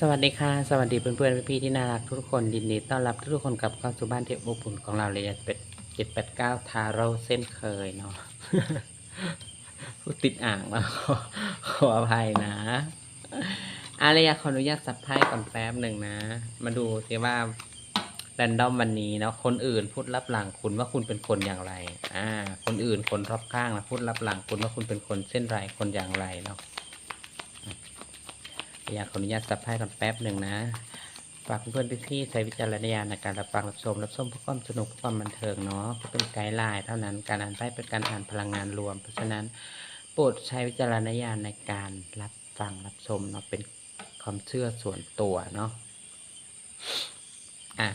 สวัสดีค่ะ สวัสดีเพื่อนๆพี่ๆที่น่ารักทุกคนยินดีต้อนรับทุกคนกลับเข้าสู่บ้านเทพอบอุ่นของเราเลยเป็ดเจ็ดแปดเก้าทาโร่เส้นเคยเนาะพูดติดอ่างแล้วขอขออภัยนะอารยาขออนุญาตสับไพ่ก่อนแป๊บหนึ่งนะ มาดูสิว่าแรนดอมวันนี้เนาะคนอื่นพูดรับหลังคุณว่าคุณเป็นคนอย่างไร อ่า คนอื่นคนรอบข้างนะพูดรับหลังคุณว่าคุณเป็นคนเช่นไรคนอย่างไรเนาะ อยากขออนุญาตสับไพ่กันแป๊บหนึ่งนะฝากเพื่อนๆพี่ๆใช้วิจารณญาณในการรับฟังรับชมรับชมเพื่อความสนุกเพื่อความบันเทิงเนาะเพื่อเป็นไกด์ไลน์เท่านั้นการอ่านไพ่เป็นการอ่านพลังงานรวม เพราะฉะนั้นโปรดใช้วิจารณญาณในการรับฟังรับชมเนาะเป็นความเชื่อส่วนตัวเนาะอะ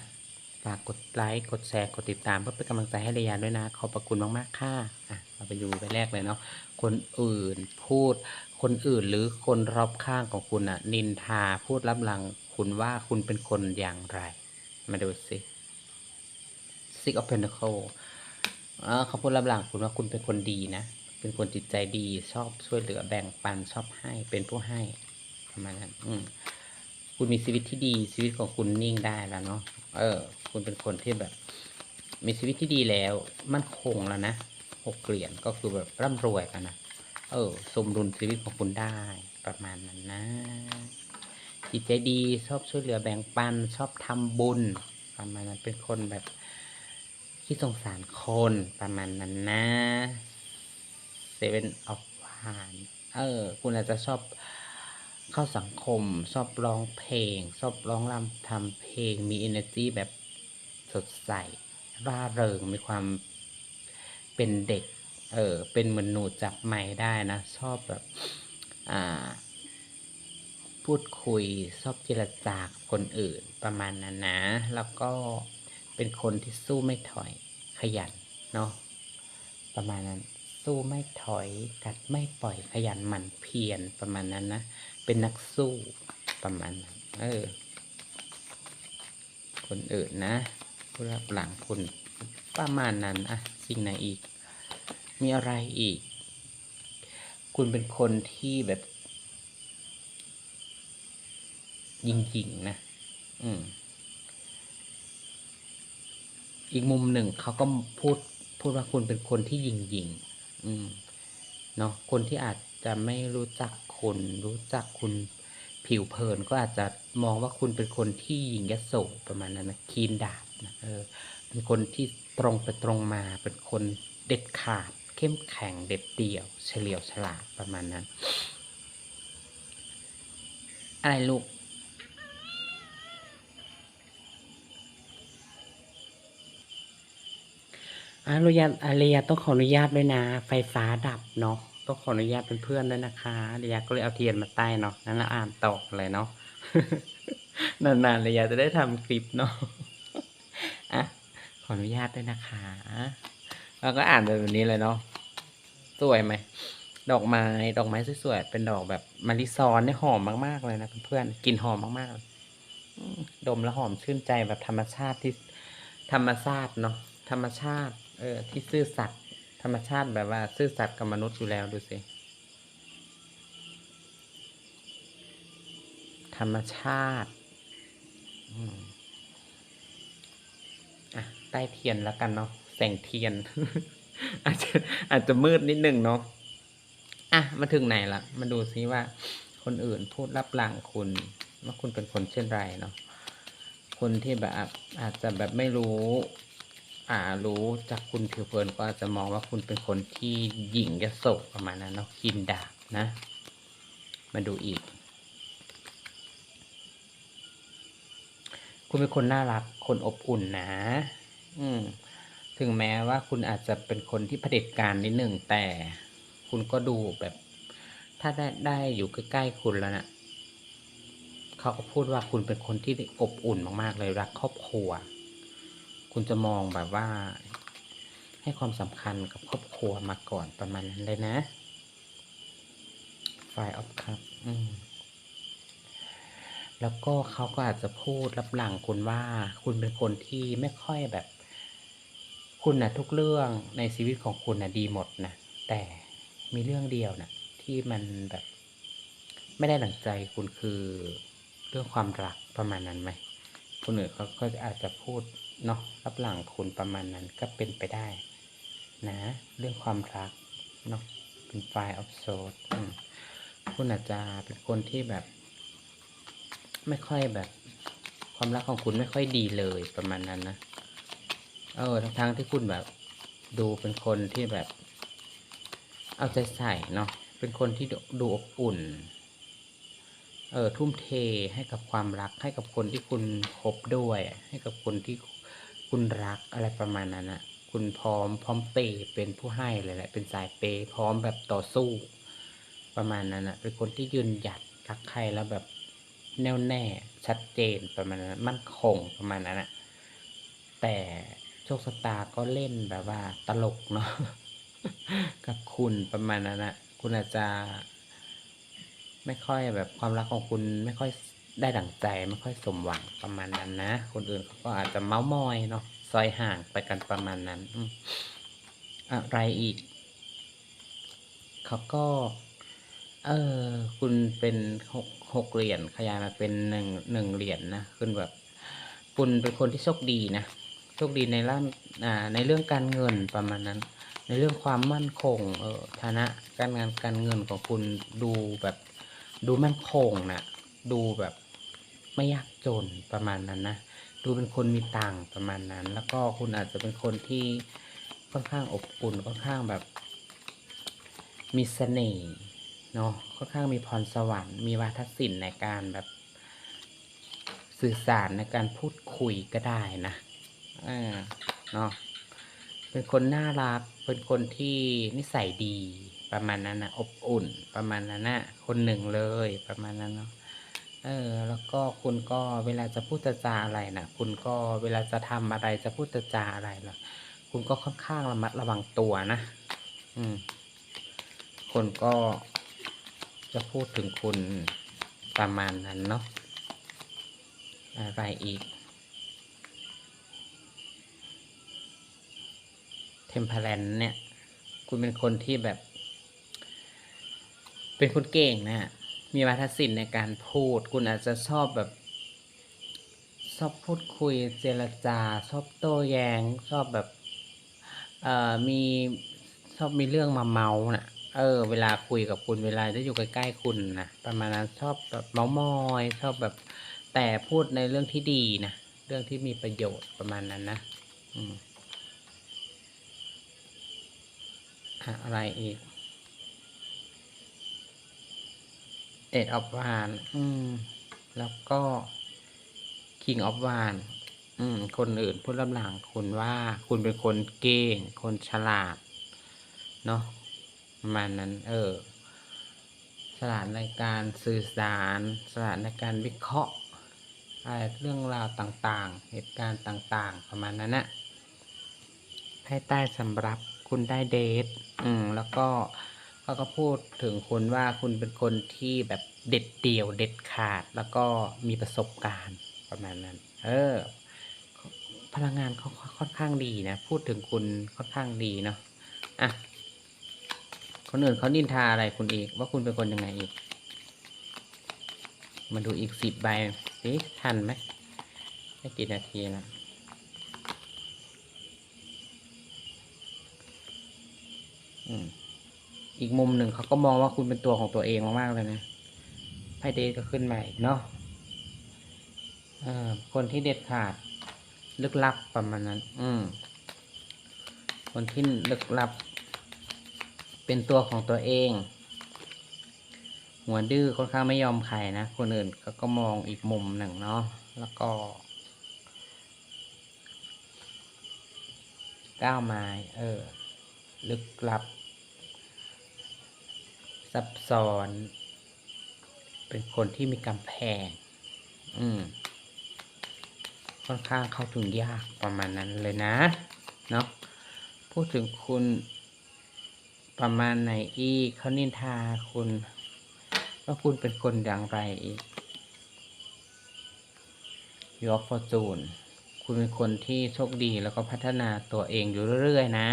ฝากกดไลค์กดแชร์กดติดตามเพื่อเป็นกำลังใจให้ระยาด้วยนะ ขอบพระคุณมากๆค่ะอะเราไปดูไปแรกเลยเนาะคนอื่นพูด คนอื่นหรือคนรอบข้างของคุณอะ นินทาพูดรับหลัง คุณว่าคุณเป็นคนอย่างไร มาดูสิ Six of Pentacles เขาพูดรับหลังคุณว่าคุณเป็นคนดีนะ เป็นคนจิตใจดีชอบช่วยเหลือแบ่งปันชอบให้เป็นผู้ให้ประมาณนั้นอืมคุณมีชีวิตที่ดีชีวิตของคุณนิ่งได้แล้วเนาะ เออ คุณเป็นคนที่แบบ มีชีวิตที่ดีแล้ว มั่นคงแล้วนะหกเหรียญก็คือแบบร่ำรวยกันนะ เออ สมดุลชีวิตของคุณได้ประมาณนั้นนะ จิตใจดีชอบช่วยเหลือแบ่งปัน ชอบทำบุญ ประมาณนั้นเป็นคนแบบที่สงสารคนประมาณนั้นนะเซเว่นออฟวานเออ คุณอาจจะชอบเข้าสังคม ชอบร้องเพลง ชอบร้องรำทำเพลง มี energy แบบสดใส ร่าเริง มีความเป็นเด็ก เออ เป็นเหมือนหนูจับไม้ได้นะ ชอบแบบอ่า พูดคุยชอบเจรจากับคนอื่นประมาณนั้นนะ แล้วก็เป็นคนที่สู้ไม่ถอยขยันเนาะประมาณนั้น สู้ไม่ถอยกัดไม่ปล่อยขยันหมั่นเพียรประมาณนั้นนะ เป็นนักสู้ประมาณนั้นเออ คนอื่นนะผู้รับหลังคุณประมาณนั้นอะสิ่งไหนอีก มีอะไรอีก คุณเป็นคนที่แบบยิงยิงๆนะ อืม อีกมุมหนึ่งเขาก็พูดพูดว่าคุณเป็นคนที่ยิงยิงอืม เนาะ คนที่อาจจะไม่รู้จักคุณรู้จักคุณผิวเผินก็อาจจะมองว่าคุณเป็นคนที่ยิงยโสประมาณนั้นนะคีนดาบนะเออเป็นคนที่ตรงไปตรงมาเป็นคนเด็ดขาด เข้มแข็งเด็ดเดี่ยว เฉลียวฉลาดประมาณนั้น อะไรลูกอารุยาอาเรียต้องขออนุญาตด้วยนะ ไฟฟ้าดับเนาะต้องขออนุญาตเป็นเพื่อนด้วยนะคะเรียก็เลยเอาเทียนมาใต้เนาะนั้นเราอ่านต่อเลยเนาะนานๆเรียจะได้ทำคลิปเนาะอะขออนุญาตด้วยนะคะ แล้วก็อ่านแบบนี้เลยเนาะสวยไหมดอกไม้ดอกไม้สวยๆเป็นดอกแบบมะลิซอนเนี่ยหอมมากๆเลยนะเพื่อนๆกลิ่นหอมมากๆเลยดมแล้วหอมชื่นใจแบบธรรมชาติที่ธรรมชาติเนาะธรรมชาติ เออ ที่ซื่อสัตย์ธรรมชาติแบบว่า ซื่อสัตย์กับมนุษย์อยู่แล้วดูสิธรรมชาติอะใต้เทียนแล้วกันเนาะ แสงเทียน อาจจะอาจจะมืดนิดนึงเนาะอะมาถึงไหนละมาดูซิว่า คนอื่นพูดรับหลังคุณว่าคุณเป็นคนเช่นไรเนาะคนที่แบบอาจจะแบบไม่รู้ อ่ารู้จากคุณผิวเผินก็อาจจะมองว่าคุณเป็นคนที่หยิ่งยโสประมาณนั้นเนาะกินดาบนะ มาดูอีก คุณเป็นคนน่ารักคนอบอุ่นนะ อืม ถึงแม้ว่าคุณอาจจะเป็นคนที่เผด็จการนิดหนึ่งแต่คุณก็ดูแบบ ถ้าได้ได้อยู่ใกล้ๆคุณแล้วนะ่ะเขาก็พูดว่าคุณเป็นคนที่อบอุ่นมากๆ เลยรักครอบครัว คุณจะมองแบบว่า ให้ความสำคัญกับครอบครัวมาก่อนประมาณนั้นเลยนะไฟออฟคัพอืมแล้วก็เขาก็อาจจะพูดรับหลังคุณว่า คุณเป็นคนที่ไม่ค่อยแบบ คุณนะทุกเรื่องในชีวิตของคุณนะดีหมดนะแต่มีเรื่องเดียวนะที่มันแบบ ไม่ได้หลังใจคุณคือเรื่องความรักประมาณนั้นไหมคนอื่นเขาก็อาจจะพูดเนาะรับหลังคุณประมาณนั้นก็เป็นไปได้ นะ เรื่องความรักเนาะเป็นไฟล์ออฟโซดคุณอาจจะเป็นคนที่แบบ ไม่ค่อยแบบ ความรักของคุณไม่ค่อยดีเลยประมาณนั้นนะ เออทั้งทั้งที่คุณแบบ ดูเป็นคนที่แบบ เอาใจใส่เนาะเป็นคนที่ดูอบอุ่น เออทุ่มเทให้กับความรักให้กับคนที่คุณคบด้วย ให้กับคนที่คุณรักอะไรประมาณนั้นอะคุณพร้อมพร้อมเปเป็นผู้ให้เลยแหละ เป็นสายเปพร้อมแบบต่อสู้ ประมาณนั้นอะเป็นคนที่ยืนหยัดรักใครแล้วแบบแน่วแน่ชัดเจนประมาณนั้นมั่นคงประมาณนั้นอะแต่ คชะตาก็เล่นแบบว่า ตลกเนาะกับคุณประมาณนั้นอะคุณอาจจะไม่ค่อยแบบความรักของคุณไม่ค่อยได้ดั่งใจไม่ค่อยสมหวังประมาณนั้นนะคนอื่นเขาก็อาจจะเมาส์มอยเนาะซอยห่างไปกันประมาณนั้นอะไรอีกเขาก็ เออ คุณเป็นหกหกเหรียญขยายมาเป็นหนึ่งหนึ่งเหรียญนะคุณแบบ คุณเป็นคนที่โชคดีนะ คดีในร่างอ่าในเรื่องการเงินประมาณนั้น ในเรื่องความมั่นคงเออฐานะการงานการเงินของคุณดูแบบดูมั่นคงนะดูแบบไม่ยากจนประมาณนั้นนะดูเป็นคนมีตังค์ประมาณนั้น แล้วก็คุณอาจจะเป็นคนที่ค่อนข้างอบอุ่นค่อนข้างแบบ มีเสน่ห์เนาะค่อนข้างมีพรสวรรค์มีวาทศิลป์ในการแบบสื่อสารในการพูดคุยก็ได้นะ เออเนาะเป็นคนน่ารัก เป็นคนที่นิสัยดีประมาณนั้นนะอบอุ่นประมาณนั้นนะคนหนึ่งเลยประมาณนั้นเนาะเออ แล้วก็คุณก็เวลาจะพูดจาอะไรนะคุณก็เวลาจะทำอะไรจะพูดจาอะไรล่ะคุณก็ค่อนข้างระมัดระวังตัวนะ อืม คนก็จะพูดถึงคุณประมาณนั้นเนาะอะไรอีก เทมเพลนเนี่ย คุณเป็นคนที่แบบ เป็นคนเก่งนะฮะมีวาทศิลป์ในการพูด คุณอาจจะชอบแบบ ชอบพูดคุยเจรจา ชอบโต้แยง้ง ชอบแบบเอ่อมีชอบมีเรื่องมาเมาน่ะ เออ เวลาคุยกับคุณเวลาได้อยู่ใกล้ๆคุณนะประมาณนั้นชอบแบบเมามอย ชอบแบบแต่พูดในเรื่องที่ดีนะเรื่องที่มีประโยชน์ประมาณนั้นนะ อืม อะอะไรอีกเอ็ดออฟวานอืม แล้วก็คิงออฟวานอืม คนอื่นพูดลำหลังคุณว่าคุณเป็นคนเก่ง คนฉลาด เนาะประมาณนั้น เออ ฉลาดในการสื่อสาร ฉลาดในการวิเคราะห์อะไรเรื่องราวต่างๆ เหตุการณ์ต่าง ๆ ประมาณนั้นนะให้ใต้สำรับ คุณได้เดทอืมแล้วก็เขาก็พูดถึงคุณว่าคุณเป็นคนที่แบบเด็ดเดี่ยวเด็ดขาด แล้วก็มีประสบการณ์ประมาณนั้น เออ พลังงานเขาค่อนข้างดีนะ พูดถึงคุณค่อนข้างดีเนาะอะคนอื่นเขานินทาอะไรคุณอีก ว่าคุณเป็นคนยังไงอีก มาดูอีกสิบใบสิทันไหมไม่กี่นาทีละ อีกมุมหนึ่งเขาก็มองว่าคุณเป็นตัวของตัวเองมากๆเลยนะไพ่เดทก็ขึ้นมาอีกเนาะคนที่เด็ดขาด ลึกลับประมาณนั้น อืม คนที่ลึกลับ เป็นตัวของตัวเอง หัวดื้อค่อนข้างไม่ยอมใครนะ คนอื่นเขาก็มองอีกมุมหนึ่งเนาะ แล้วก็ก้าวไม้เออ ลึกลับ ซับซ้อน เป็นคนที่มีกำแพง อืม ค่อนข้างเข้าถึงยากประมาณนั้นเลยนะ เนาะ พูดถึงคุณประมาณไหนอีกเขานินทาคุณ ว่าคุณเป็นคนอย่างไรอีกยอฟฟอร์จูนคุณเป็นคนที่โชคดีแล้วก็พัฒนาตัวเองอยู่เรื่อยๆนะ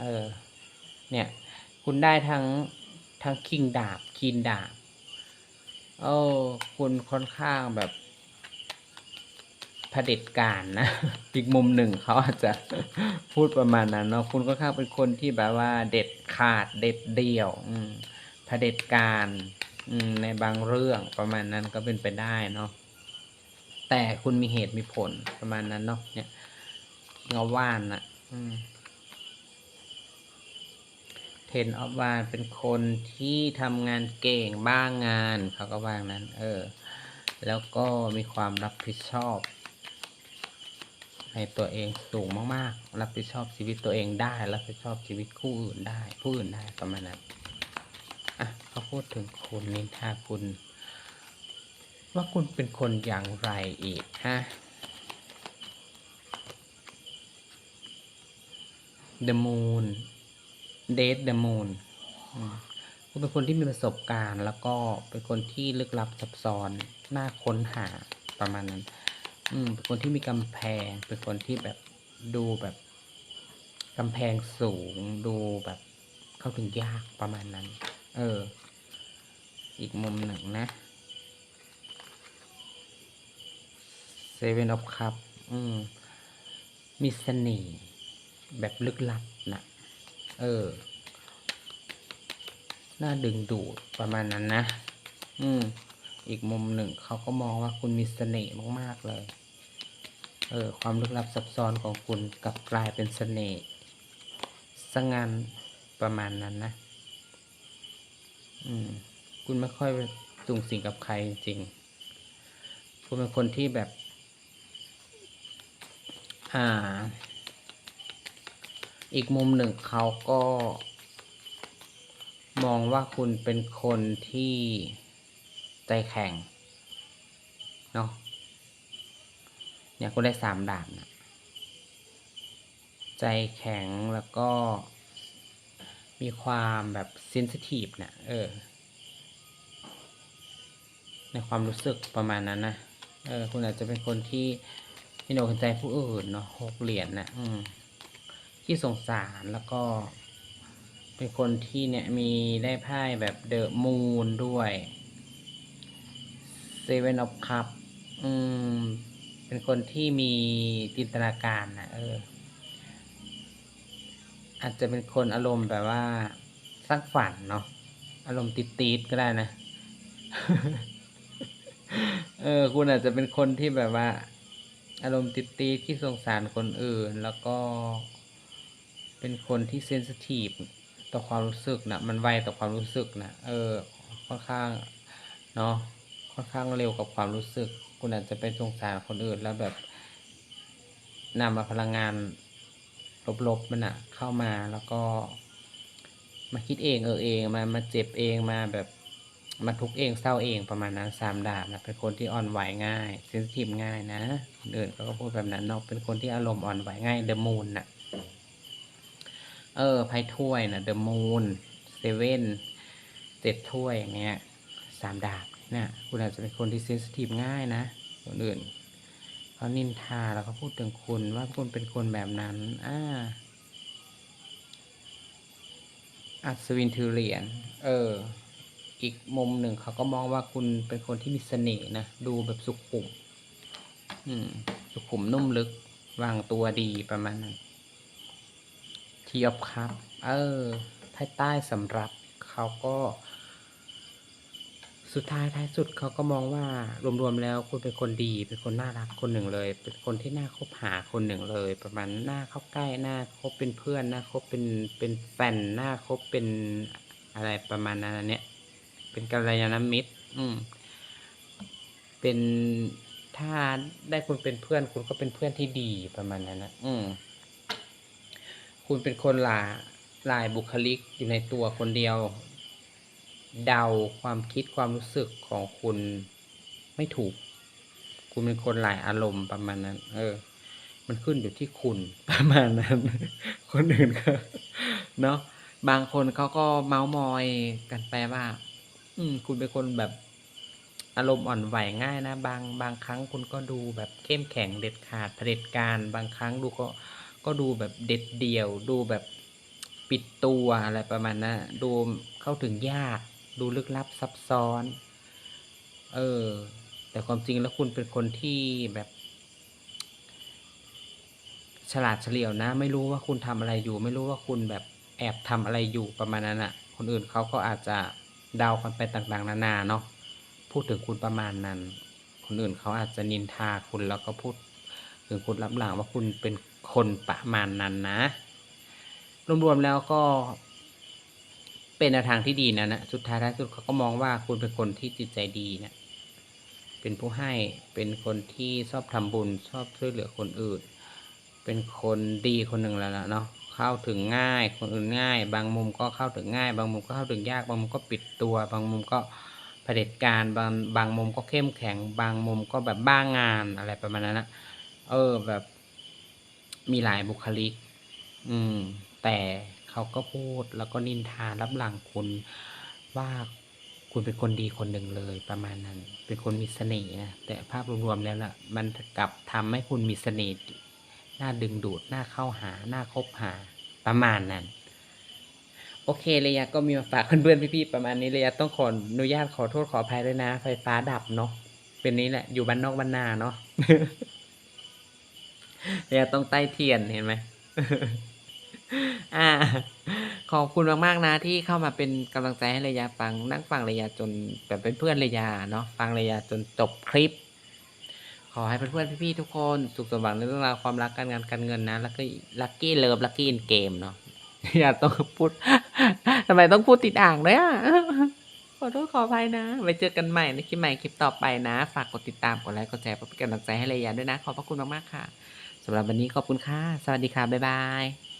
เออ เนี่ย คุณได้ทั้งทั้งคิงดาบคีนดาบโอ้คุณค่อนข้างแบบเผด็จการนะ อีกมุมหนึ่งเขาอาจจะพูดประมาณนั้นเนาะคุณค่อนข้างเป็นคนที่แบบว่า เด็ดขาดเด็ดเดี่ยวอืมเผด็จการอืในบางเรื่องประมาณนั้นก็เป็นไปได้เนาะแต่คุณมีเหตุมีผลประมาณนั้นเนาะเนี่ยเงาว่านนะอืม เทนออฟวานเป็นคนที่ทำงานเก่งบ้างงานเขาก็ว่างนั้น เออ แล้วก็มีความรับผิดชอบ ในตัวเองสูงมากๆ รับผิดชอบชีวิตตัวเองได้ รับผิดชอบชีวิตคู่อื่นได้ ผู้อื่นได้ประมาณนั้นอะเขาพูดถึงคุณนินทาคุณ ว่าคุณเป็นคนอย่างไรอีกฮะ The Moon Date the Moon อืมคุณเป็นคนที่มีประสบการณ์ แล้วก็เป็นคนที่ลึกลับซับซ้อนน่าค้นหาประมาณนั้น อืมเป็นคนที่มีกำแพง เป็นคนที่แบบดูแบบกำแพงสูง ดูแบบเข้าถึงยากประมาณนั้น เออ อีกมุมหนึ่งนะ Seven of Cup อืมมีเสน่ห์แบบลึกลับ เออ น่าดึงดูดประมาณนั้นนะ อืม อีกมุมหนึ่งเขาก็มองว่าคุณมีเสน่ห์มากๆเลย เออ ความลึกลับซับซ้อนของคุณกลับกลายเป็นเสน่ห์สงันประมาณนั้นนะ อืม คุณไม่ค่อยสูงสิงกับใครจริง คุณเป็นคนที่แบบ อ่า อีกมุมหนึ่งเขาก็ มองว่าคุณเป็นคนที่ใจแข็งเนาะเนี่ยคุณได้สามดาบนะใจแข็งแล้วก็มีความแบบเซนซิทีฟเนี่ยเออ ในความรู้สึกประมาณนั้นนะเออ คุณอาจจะเป็นคนที่ไม่โดนใจผู้อื่นเนาะหกเหรียญนะอืม ที่สงสารแล้วก็ เป็นคนที่เนี่ยมีได้ไพ่แบบเดอะมูนด้วยเซเว่นออฟคัพอืม เป็นคนที่มีจินตนาการนะเออ อาจจะเป็นคนอารมณ์แบบว่าสร้างฝันเนาะอารมณ์ติดๆก็ได้นะ เออ คุณอาจจะเป็นคนที่แบบว่า อารมณ์ติดตีดที่สงสารคนอื่น แล้วก็ เป็นคนที่เซนซิทีฟต่อความรู้สึกนะมันไวต่อความรู้สึกนะเออค่อนข้างเนาะค่อนข้างเร็วกับความรู้สึก คุณอาจจะเป็นสงสารคนอื่นแล้วแบบนำมาพลังงานลบๆมันอะเข้ามาแล้วก็มาคิดเองเออเองมามาเจ็บเองมาแบบมาทุกเองเศร้าเองประมาณนั้นสามดาบนะเป็นคนที่อ่อนไหวง่ายเซนซิทีฟง่ายนะคนอื่นเขาก็พูดแบบนั้นเนาะเป็นคนที่อารมณ์อ่อนไหวง่ายเดอะมูนน่ะ เออไพ่ถ้วยนะเดอะมูนเซเว่นเจ็ดถ้วยอย่างเงี้ยสามดาบเนี่ยคุณอาจจะเป็นคนที่เซนซิทีฟง่ายนะคนอื่นเขานินทาแล้วเขาพูดถึงคุณว่าคุณเป็นคนแบบนั้นอ่าอัศวินทูเหรียนเออ อีกมุมหนึ่งเขาก็มองว่าคุณเป็นคนที่มีเสน่ห์นะ ดูแบบสุขุม อืม สุขุมนุ่มลึก วางตัวดีประมาณนั้น ทีออฟครับ เออภายใต้สำหรับเขาก็ สุดท้ายท้ายสุดเขาก็มองว่ารวมๆแล้วคุณเป็นคนดี เป็นคนน่ารักคนหนึ่งเลย เป็นคนที่น่าคบหาคนหนึ่งเลย ประมาณน่าเข้าใกล้น่าคบเป็นเพื่อนน่าคบเป็นเป็นแฟนน่าคบเป็นอะไรประมาณนั้นเนี้ยเป็นกัลยาณมิตร อืม เป็นถ้าได้คุณเป็นเพื่อน คุณก็เป็นเพื่อนที่ดีประมาณนั้นนะอืม คุณเป็นคนหลาหลายบุคลิกอยู่ในตัวคนเดียว เดาความคิดความรู้สึกของคุณไม่ถูก คุณเป็นคนหลายอารมณ์ประมาณนั้น เออ มันขึ้นอยู่ที่คุณประมาณนั้น คนอื่นก็เนาะบางคนเขาก็เมาส์มอยกันไปว่า อืม คุณเป็นคนแบบอารมณ์อ่อนไหวง่ายนะ บางบางครั้งคุณก็ดูแบบเข้มแข็งเด็ดขาดเผด็จการ บางครั้งดูก็ ก็ดูแบบเด็ดเดี่ยว ดูแบบปิดตัวอะไรประมาณนั้นดูเข้าถึงยาก ดูลึกลับซับซ้อน เออ แต่ความจริงแล้วคุณเป็นคนที่แบบ ฉลาดเฉลียวนะ ไม่รู้ว่าคุณทำอะไรอยู่ ไม่รู้ว่าคุณแบบแอบทำอะไรอยู่ประมาณนั้นอะคนอื่นเขาก็อาจจะเดากันไปต่างๆ นานาเนาะพูดถึงคุณประมาณนั้น คนอื่นเขาอาจจะนินทาคุณแล้วก็พูดถึงคุณรับหลังว่าคุณเป็น คนประมาณนั้นนะ รวมๆแล้วก็เป็นทางที่ดีนะนะ สุดท้ายท้ายสุดเขาก็มองว่าคุณเป็นคนที่จิตใจดีเนะ เป็นผู้ให้ เป็นคนที่ชอบทำบุญ ชอบช่วยเหลือคนอื่น เป็นคนดีคนหนึ่งแล้วล่ะเนาะ เข้าถึงง่าย คนอื่นง่าย บางมุมก็เข้าถึงง่าย บางมุมก็เข้าถึงยาก บางมุมก็ปิดตัว บางมุมก็เผด็จการ บางบางมุมก็เข้มแข็ง บางมุมก็แบบบ้างงานอะไรประมาณนั้นนะ เออแบบ มีหลายบุคลิก อืม แต่เขาก็พูดแล้วก็นินทารับหลังคุณว่าคุณเป็นคนดีคนหนึ่งเลยประมาณนั้น เป็นคนมีเสน่ห์นะ แต่ภาพรวมๆแล้วล่ะ มันกลับทำให้คุณมีเสน่ห์น่าดึงดูดน่าเข้าหาน่าคบหาประมาณนั้น โอเคเลยะก็มีมาฝากเพื่อนๆพี่ๆประมาณนี้เลยะต้องขออนุญาตขอโทษขออภัยด้วยนะ ไฟฟ้าดับเนาะเป็นนี้แหละอยู่บ้านนอกบ้านนาเนาะ เลยต้องใต้เทียนเห็นไหมอ่า ขอบคุณมากๆนะที่เข้ามาเป็นกำลังใจให้ระยะฟังนั่งฟังระยะจนแบบเป็นเพื่อนระยะเนาะฟังระยะจนจบคลิป ขอให้เพื่อนๆพี่ๆทุกคนสุขสมหวังในเรื่องราวความรักการงานการเงินนะ แล้วก็ลัคกี้เลิฟลัคกี้อินเกมเนาะอย่าต้องพูดทำไมต้องพูดติดอ่างด้วยอะขอโทษขออภัยนะไว้เจอกันใหม่ในคลิปใหม่คลิปต่อไปนะ ฝากกดติดตามกดไลค์กดแชร์เพื่อเป็นกำลังใจให้ระยะด้วยนะ ขอบพระคุณมากๆค่ะ สำหรับวันนี้ขอบคุณค่ะ สวัสดีค่ะ บ๊ายบาย